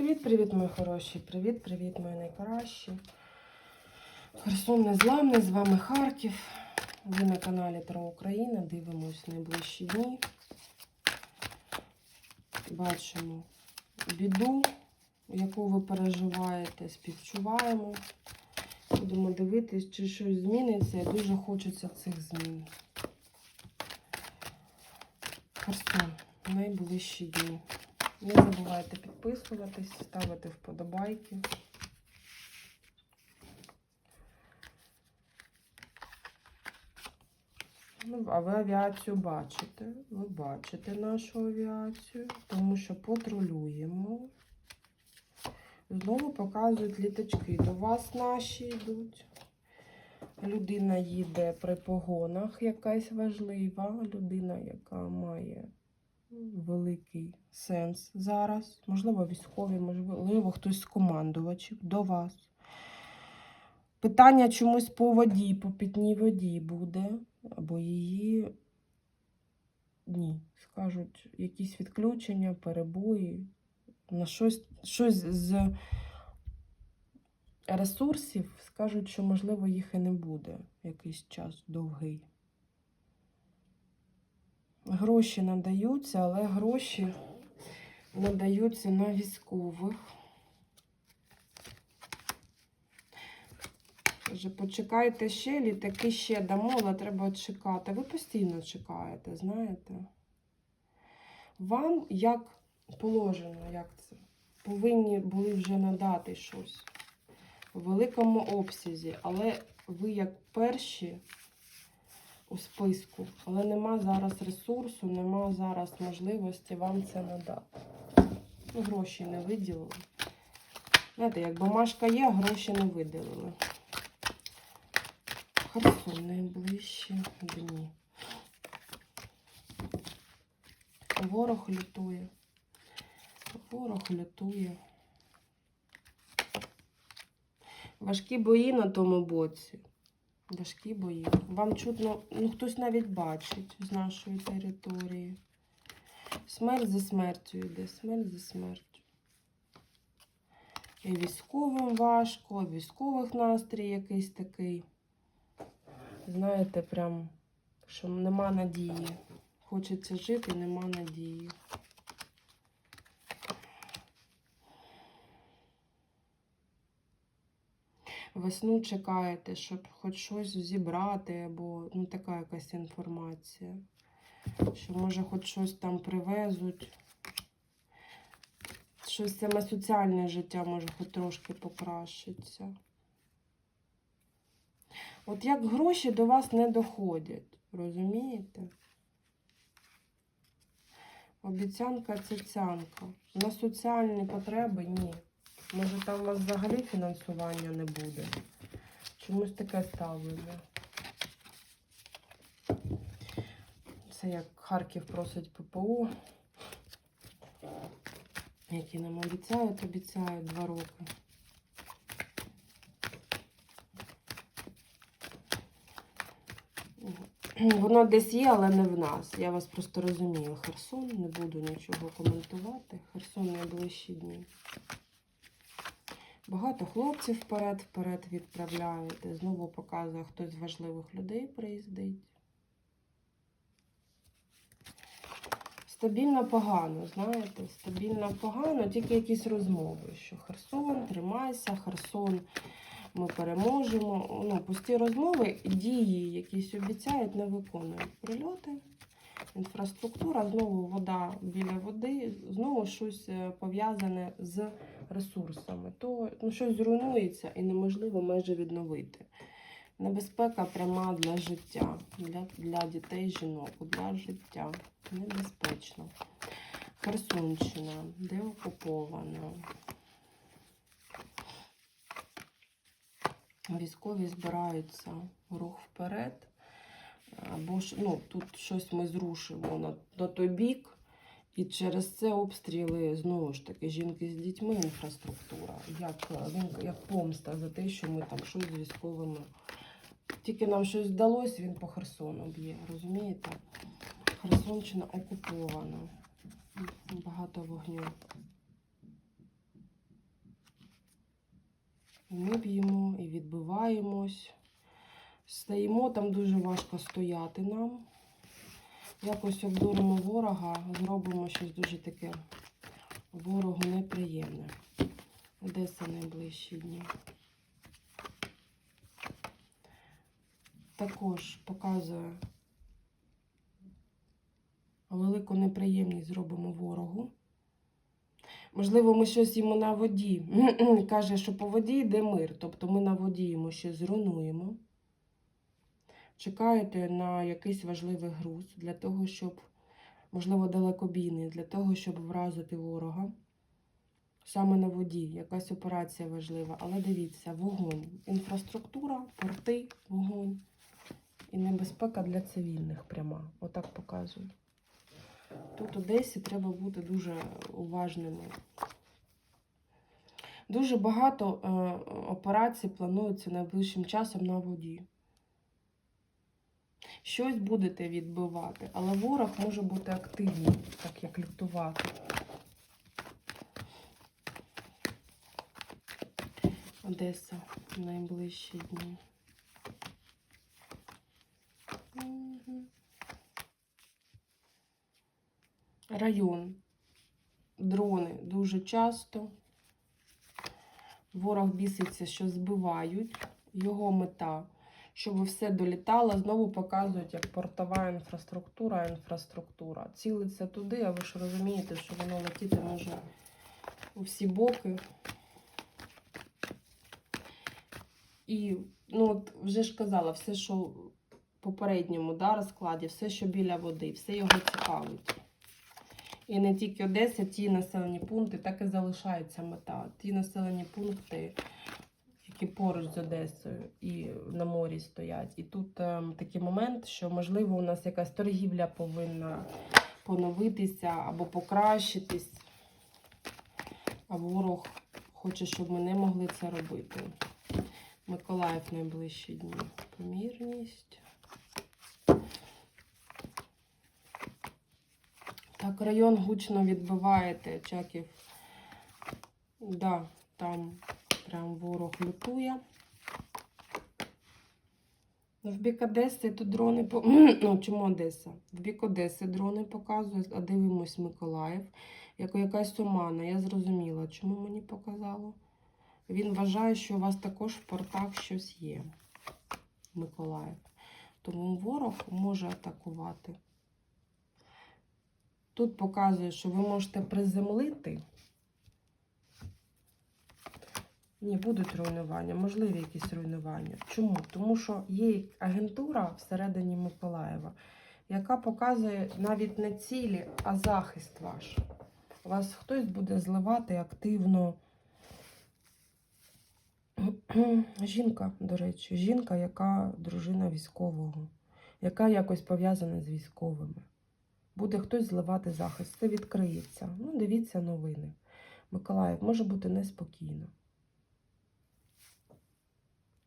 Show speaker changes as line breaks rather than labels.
Привіт-привіт, мої хороші! Привіт-привіт, мої найкращі. Херсон Незламний, з вами Харків. Ви на каналі Таро Україна. Дивимось найближчі дні. Бачимо біду, яку ви переживаєте, співчуваємо. Будемо дивитись, чи щось зміниться. І дуже хочеться цих змін. Херсон, найближчі дні. Не забувайте підписуватись, ставити вподобайки. Ну, а ви авіацію бачите. Ви бачите нашу авіацію, тому що патрулюємо. Знову показують літачки. До вас наші йдуть. Людина їде при погонах, якась важлива. Людина, яка має великий сенс зараз. Можливо, військові, можливо, хтось з командувачів до вас. Питання чомусь по воді, по питній воді буде, або її ні. Скажуть, якісь відключення, перебої, на щось, щось з ресурсів скажуть, що, можливо, їх і не буде якийсь час довгий. Гроші надаються, але гроші надаються на військових. Каже, почекайте ще, літаки ще дамо, але треба чекати. Ви постійно чекаєте, знаєте? Вам як положено, як це? Повинні були вже надати щось у великому обсязі, але ви як перші у списку, але нема зараз ресурсу, нема зараз можливості вам це надати. Ну, гроші не виділили. Знаєте, як бумажка є, гроші не виділили. Херсон найближчі дні. Ворог лютує. Ворог лютує. Важкі бої на тому боці. Важкі бої. Вам чутно, ну хтось навіть бачить з нашої території. Смерть за смертю йде, смерть за смертю. І військовим важко, військових настрій якийсь такий. Знаєте, прям, що нема надії. Хочеться жити, нема надії. Весну чекаєте, щоб хоч щось зібрати, або ну, така якась інформація. Що, може, хоч щось там привезуть. Щось саме соціальне життя може хоч трошки покращиться. От як гроші до вас не доходять, розумієте? Обіцянка цяцянка. На соціальні потреби ні. Може там у вас взагалі фінансування не буде. Чомусь таке ставлення. Це як Харків просить ППО, які нам обіцяють, обіцяють два роки. Воно десь є, але не в нас. Я вас просто розумію. Херсон, не буду нічого коментувати. Херсон найближчі дні. Багато хлопців вперед-вперед відправляєте. Знову показує, хтось з важливих людей приїздить. Стабільно погано, знаєте, стабільно погано, тільки якісь розмови, що Херсон, тримайся, Херсон, ми переможемо. Ну, пусті розмови, дії, якісь обіцяють, не виконують. Прильоти, інфраструктура, знову вода біля води, знову щось е, пов'язане з ресурсами. То ну, щось зруйнується і неможливо майже відновити. Небезпека пряма для життя, для, для дітей, жінок, для життя. Небезпечно. Херсонщина, де окупована. Військові збираються рух вперед. Або ну, тут щось ми зрушимо на, на той бік. І через це обстріли, знову ж таки, жінки з дітьми, інфраструктура. Як, як помста за те, що ми там щось з військовими. Тільки нам щось вдалося, він по Херсону б'є, розумієте? Херсонщина окупована. Багато вогню. І Ми б'ємо і відбиваємось. Стоїмо, там дуже важко стояти нам. Якось обдуримо ворога, зробимо щось дуже таке ворогу неприємне. Одеса найближчі дні. Також показує велику неприємність зробимо ворогу. Можливо, ми щось йому на воді. Каже, що по воді йде мир. Тобто ми на воді йому ще зруйнуємо. Чекаєте на якийсь важливий груз для того, щоб, можливо, далекобійний, для того, щоб вразити ворога. Саме на воді, якась операція важлива. Але дивіться, вогонь, інфраструктура, порти, вогонь і небезпека для цивільних пряма. Отак показую. Тут Одесі треба бути дуже уважними. Дуже багато е, операцій планується найближчим часом на воді. Щось будете відбивати, але ворог може бути активним, так як лютувати. Одеса в найближчі дні. Район. Дрони дуже часто. Ворог біситься, що збивають. Його мета, щоб все долітало, знову показують, як портова інфраструктура, інфраструктура. Цілиться туди, а ви ж розумієте, що воно летіти може у всі боки. І, ну, от вже ж казала, все, що в попередньому да, розкладі, все, що біля води, все його цікавить. І не тільки Одеса, ті населені пункти, так і залишається мета. Ті населені пункти, які поруч з Одесою і на морі стоять. І тут ем, такий момент, що можливо у нас якась торгівля повинна поновитися або покращитись. А ворог хоче, щоб ми не могли це робити. Миколаїв найближчі дні. Помірність. Так, район гучно відбиваєте, Чаків. Да, там прям ворог лютує. В бік Одеси тут дрони по. Ну, чому Одеса? В бік Одеси дрони показують, а дивимось Миколаїв. Як якась омана. Я зрозуміла, чому мені показало. Він вважає, що у вас також в портах щось є. Миколаїв. Тому ворог може атакувати. Тут показує, що ви можете приземлити. Ні, будуть руйнування, можливі якісь руйнування. Чому? Тому що є агентура всередині Миколаєва, яка показує навіть не цілі, а захист ваш. Вас хтось буде зливати активно. Жінка, до речі, жінка, яка дружина військового, яка якось пов'язана з військовими. Буде хтось зливати захист, це відкриється. Ну, дивіться новини. Миколаїв може бути неспокійно.